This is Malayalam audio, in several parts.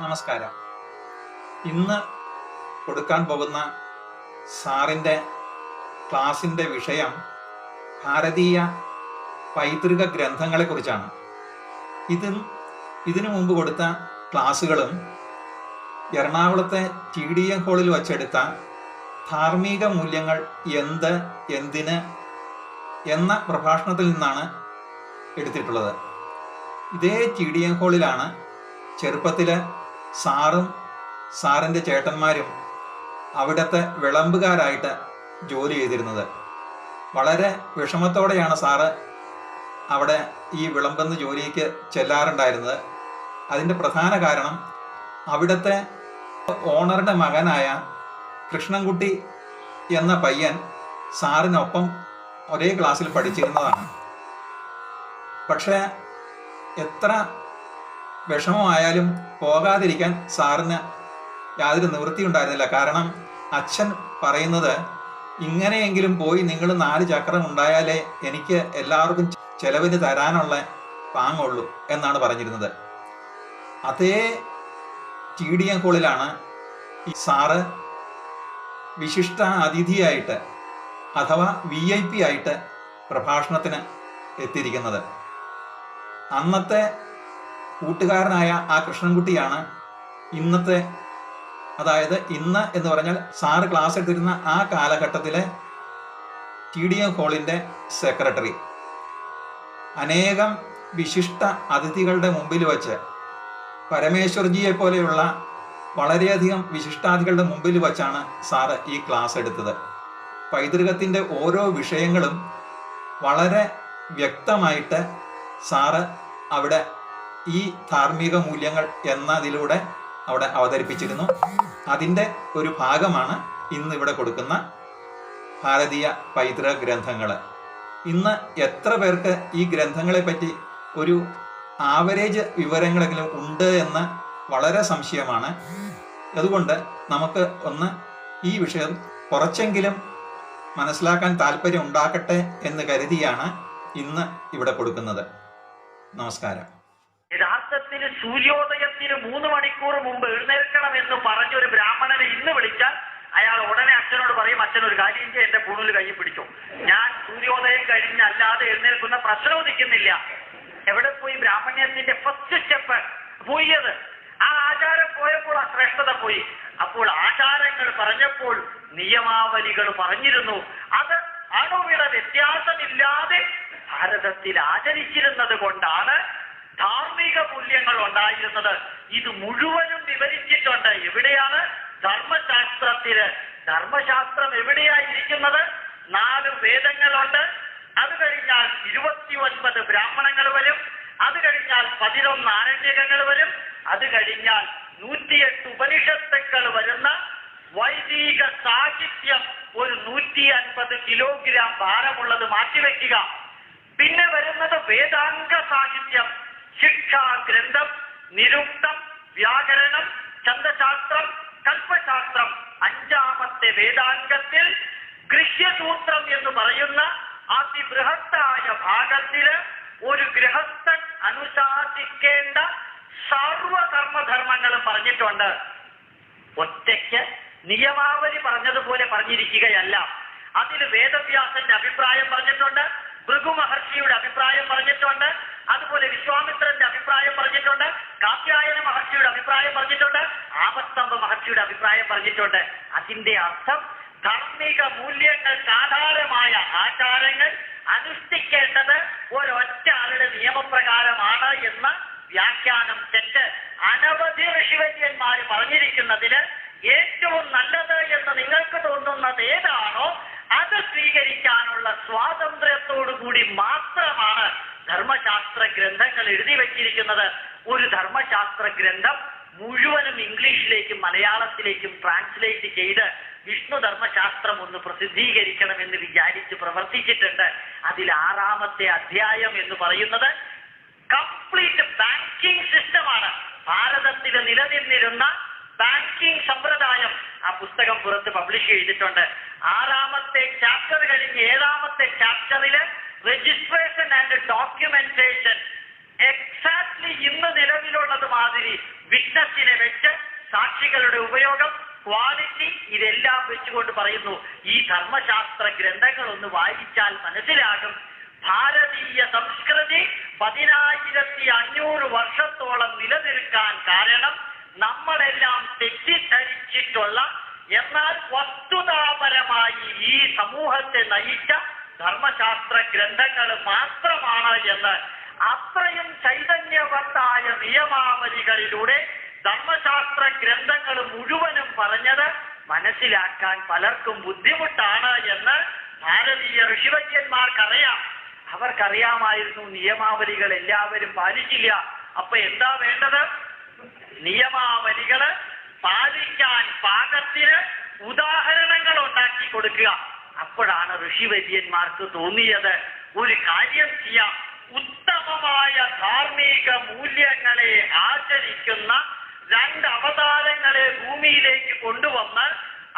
നമസ്കാരം. ഇന്ന് കൊടുക്കാൻ പോകുന്ന സാറിന്റെ ക്ലാസിന്റെ വിഷയം ഭാരതീയ പൈതൃക ഗ്രന്ഥങ്ങളെക്കുറിച്ചാണ് ഇതും ഇതിനു മുമ്പ് കൊടുത്ത ക്ലാസ്സുകളും എറണാകുളത്തെ ടി ഡി എം ഹോളിൽ വച്ചെടുത്ത ധാർമ്മിക മൂല്യങ്ങൾ എന്ത് എന്തിന് എന്ന പ്രഭാഷണത്തിൽ നിന്നാണ് എടുത്തിട്ടുള്ളത്. ഇതേ ടി ഡി എം ഹോളിലാണ് ചെറുപ്പത്തിൽ സാറും സാറിന്റെ ചേട്ടന്മാരും അവിടുത്തെ വിളമ്പുകാരായിട്ട് ജോലി ചെയ്തിരുന്നത്. വളരെ വിഷമത്തോടെയാണ് സാറ് അവിടെ ഈ വിളമ്പെന്ന് ജോലിക്ക് ചെല്ലാറുണ്ടായിരുന്നത്. അതിന്റെ പ്രധാന കാരണം അവിടുത്തെ ഓണറുടെ മകനായ കൃഷ്ണൻകുട്ടി എന്ന പയ്യൻ സാറിനൊപ്പം ഒരേ ക്ലാസ്സിൽ പഠിച്ചിരുന്നതാണ്. പക്ഷേ എത്ര വിഷമമായാലും പോകാതിരിക്കാൻ സാറിന് യാതൊരു നിവൃത്തി ഉണ്ടായിരുന്നില്ല. കാരണം അച്ഛൻ പറയുന്നത് ഇങ്ങനെയെങ്കിലും പോയി നിങ്ങൾ നാല് ചക്രം ഉണ്ടായാലേ എനിക്ക് എല്ലാവർക്കും ചെലവിന് തരാനുള്ള പാങ്ങുള്ളൂ എന്നാണ് പറഞ്ഞിരുന്നത്. അതേ ടി ഡി എം കോളിലാണ് ഈ സാറ് വിശിഷ്ട അതിഥിയായിട്ട് അഥവാ വി ഐ പി ആയിട്ട് പ്രഭാഷണത്തിന് എത്തിയിരിക്കുന്നത്. അന്നത്തെ കൂട്ടുകാരനായ ആ കൃഷ്ണൻകുട്ടിയാണ് ഇന്നത്തെ അതായത് ഇന്ന് എന്ന് പറഞ്ഞാൽ സാറ് ക്ലാസ് എടുത്തിരുന്ന ആ കാലഘട്ടത്തിലെ ടി ഡി എം ഹോളിന്റെ സെക്രട്ടറി അനേകം വിശിഷ്ട അതിഥികളുടെ മുമ്പിൽ വച്ച് പരമേശ്വർജിയെ പോലെയുള്ള വളരെയധികം വിശിഷ്ടാതികളുടെ മുമ്പിൽ വച്ചാണ് സാറ് ഈ ക്ലാസ് എടുത്തത്. പൈതൃകത്തിന്റെ ഓരോ വിഷയങ്ങളും വളരെ വ്യക്തമായിട്ട് സാറ് അവിടെ ഈ ധാർമ്മിക മൂല്യങ്ങൾ എന്നതിലൂടെ അവിടെ അവതരിപ്പിച്ചിരുന്നു. അതിന്റെ ഒരു ഭാഗമാണ് ഇന്ന് ഇവിടെ കൊടുക്കുന്ന ഭാരതീയ പൈതൃക ഗ്രന്ഥങ്ങൾ. ഇന്ന് എത്ര പേർക്ക് ഈ ഗ്രന്ഥങ്ങളെ പറ്റി ഒരു ആവറേജ് വിവരങ്ങളെങ്കിലും ഉണ്ട് എന്ന് വളരെ സംശയമാണ്. അതുകൊണ്ട് നമുക്ക് ഒന്ന് ഈ വിഷയം കുറച്ചെങ്കിലും മനസ്സിലാക്കാൻ താല്പര്യം ഉണ്ടാക്കട്ടെ എന്ന് കരുതിയാണ് ഇന്ന് ഇവിടെ കൊടുക്കുന്നത്. നമസ്കാരം. സൂര്യോദയത്തിന് മൂന്ന് മണിക്കൂർ മുമ്പ് എഴുന്നേൽക്കണം എന്ന് പറഞ്ഞ ഒരു ബ്രാഹ്മണനെ ഇന്ന് വിളിച്ചാൽ അയാൾ ഉടനെ അച്ഛനോട് പറയും അച്ഛൻ ഒരു കാര്യം ചെയ്യ്, എന്റെ പൂണിൽ കൈ പിടിച്ചു. ഞാൻ സൂര്യോദയം കഴിഞ്ഞ് അല്ലാതെ എഴുന്നേൽക്കുന്ന പ്രശ്നം ഉദിക്കുന്നില്ല. എവിടെ പോയി ബ്രാഹ്മണ്യത്തിന്റെ ഫസ്റ്റ് സ്റ്റെപ്പ് പോയത് ആ ആചാരം പോയപ്പോൾ ആ ശ്രേഷ്ഠത പോയി. അപ്പോൾ ആചാരങ്ങൾ പറഞ്ഞപ്പോൾ നിയമാവലികൾ പറഞ്ഞിരുന്നു. അത് അണുവിട വ്യത്യാസമില്ലാതെ ഭാരതത്തിൽ ആചരിച്ചിരുന്നത് കൊണ്ടാണ് ധാർമ്മിക മൂല്യങ്ങൾ ഉണ്ടായിരുന്നത് ഇത് മുഴുവനും വിവരിച്ചിട്ടുണ്ട്. എവിടെയാണ്? ധർമ്മശാസ്ത്രത്തിൽ ധർമ്മശാസ്ത്രം എവിടെയായിരിക്കുന്നത്? നാല് വേദങ്ങളുണ്ട്. അത് കഴിഞ്ഞാൽ ഇരുപത്തി ഒൻപത് ബ്രാഹ്മണങ്ങൾ വരും. അത് കഴിഞ്ഞാൽ പതിനൊന്ന് ആരണ്യകങ്ങൾ വരും. അത് കഴിഞ്ഞാൽ നൂറ്റിയെട്ട് ഉപനിഷത്തുക്കൾ വരുന്ന വൈദിക സാഹിത്യം ഒരു നൂറ്റി അൻപത് കിലോഗ്രാം ഭാരമുള്ളത് മാറ്റിവെക്കുക. പിന്നെ വരുന്നത് വേദാംഗ സാഹിത്യം. ശിക്ഷാ ഗ്രന്ഥം നിരുക്തം വ്യാകരണം ഛന്ദശാസ്ത്രം കൽപ്പശാസ്ത്രം. അഞ്ചാമത്തെ വേദാംഗത്തിൽ ഗൃഹ്യസൂത്രം എന്ന് പറയുന്ന അതിബൃഹത്തായ ഭാഗത്തിൽ ഒരു ഗൃഹസ്ഥൻ അനുശാസിക്കേണ്ട സർവകർമ്മധർമ്മങ്ങളും പറഞ്ഞിട്ടുണ്ട്. ഒറ്റയ്ക്ക് നിയമാവലി പറഞ്ഞതുപോലെ പറഞ്ഞിരിക്കുകയല്ല. അതിൽ വേദവ്യാസന്റെ അഭിപ്രായം പറഞ്ഞിട്ടുണ്ട് ഭൃഗു മഹർഷിയുടെ അഭിപ്രായം പറഞ്ഞിട്ടുണ്ട് അതുപോലെ വിശ്വാമിത്രന്റെ അഭിപ്രായം പറഞ്ഞിട്ടുണ്ട് കാത്യായന മഹർഷിയുടെ അഭിപ്രായം പറഞ്ഞിട്ടുണ്ട് ആപസ്തംഭ മഹർഷിയുടെ അഭിപ്രായം പറഞ്ഞിട്ടുണ്ട്. അതിന്റെ അർത്ഥം ധാർമ്മിക മൂല്യങ്ങൾക്ക് സാധാരണമായ ആചാരങ്ങൾ അനുഷ്ഠിക്കേണ്ടത് ഒരൊറ്റ ആളുടെ നിയമപ്രകാരമാണ് എന്ന വ്യാഖ്യാനം തെറ്റ്. അനവധി ഋഷിവര്യന്മാർ പറഞ്ഞിരിക്കുന്നതിന് ഏറ്റവും നല്ലത് എന്ന് നിങ്ങൾക്ക് തോന്നുന്നത് ഏതാണോ അത് സ്വീകരിക്കാനുള്ള സ്വാതന്ത്ര്യത്തോടു കൂടി മാത്രമാണ് ധർമ്മശാസ്ത്ര ഗ്രന്ഥങ്ങൾ എഴുതി വച്ചിരിക്കുന്നത്. ഒരു ധർമ്മശാസ്ത്ര ഗ്രന്ഥം മുഴുവനും ഇംഗ്ലീഷിലേക്കും മലയാളത്തിലേക്കും ട്രാൻസ്ലേറ്റ് ചെയ്ത് വിഷ്ണു ധർമ്മശാസ്ത്രം ഒന്ന് പ്രസിദ്ധീകരിക്കണമെന്ന് വിചാരിച്ച് പ്രവർത്തിച്ചിട്ടുണ്ട്. അതിൽ ആറാമത്തെ അധ്യായം എന്ന് പറയുന്നത് കംപ്ലീറ്റ് ബാങ്കിങ് സിസ്റ്റമാണ് ഭാരതത്തിൽ നിലനിന്നിരുന്ന ബാങ്കിങ് സമ്പ്രദായം ആ പുസ്തകം പുറത്ത് പബ്ലിഷ് ചെയ്തിട്ടുണ്ട്. ആറാമത്തെ ചാപ്റ്റർ കഴിഞ്ഞ് ഏഴാമത്തെ ചാപ്റ്ററിൽ രജിസ്ട്രേഷൻ ആൻഡ് ഡോക്യുമെന്റേഷൻ എക്സാക്ട്ലി ഇന്ന് നിലവിലുള്ളത് മാതിരി വിറ്റ്നസിനെ വെച്ച് സാക്ഷികളുടെ ഉപയോഗം ക്വാളിറ്റി ഇതെല്ലാം വെച്ചുകൊണ്ട് പറയുന്നു. ഈ ധർമ്മശാസ്ത്ര ഗ്രന്ഥങ്ങൾ ഒന്ന് വായിച്ചാൽ മനസ്സിലാകും. ഭാരതീയ സംസ്കൃതി പതിനായിരത്തി അഞ്ഞൂറ് വർഷത്തോളം നിലനിൽക്കാൻ കാരണം നമ്മളെല്ലാം തെറ്റിദ്ധരിച്ചിട്ടുള്ള എന്നാൽ വസ്തുതാപരമായി ഈ സമൂഹത്തെ നയിച്ച ധർമ്മശാസ്ത്ര ഗ്രന്ഥങ്ങൾ മാത്രമാണ് എന്ന് അത്രയും ചൈതന്യവത്തായ നിയമാവലികളിലൂടെ ധർമ്മശാസ്ത്ര ഗ്രന്ഥങ്ങൾ മുഴുവനും പറഞ്ഞത് മനസ്സിലാക്കാൻ പലർക്കും ബുദ്ധിമുട്ടാണ് എന്ന് ഭാരതീയ ഋഷിവര്യന്മാർക്കറിയാം അവർക്കറിയാമായിരുന്നു നിയമാവലികൾ എല്ലാവരും പാലിക്കില്ല അപ്പൊ എന്താ വേണ്ടത്? നിയമാവലികൾ പാലിക്കാൻ പാകത്തിന് ഉദാഹരണങ്ങൾ ഉണ്ടാക്കി കൊടുക്കുക. അപ്പോഴാണ് ഋഷിവര്യന്മാർക്ക് തോന്നിയത് ഒരു കാര്യം ചെയ്യാം. ഉത്തമമായ ധാർമ്മിക മൂല്യങ്ങളെ ആചരിക്കുന്ന രണ്ട് അവതാരങ്ങളെ ഭൂമിയിലേക്ക് കൊണ്ടുവന്ന്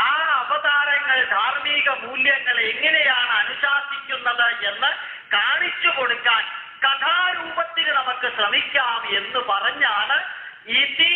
ആ അവതാരങ്ങൾ ധാർമ്മിക മൂല്യങ്ങൾ എങ്ങനെയാണ് അനുശാസിക്കുന്നത് എന്ന് കാണിച്ചു കൊടുക്കാൻ കഥാരൂപത്തിൽ നമുക്ക് ശ്രമിക്കാം എന്ന് പറഞ്ഞാണ് ഇതി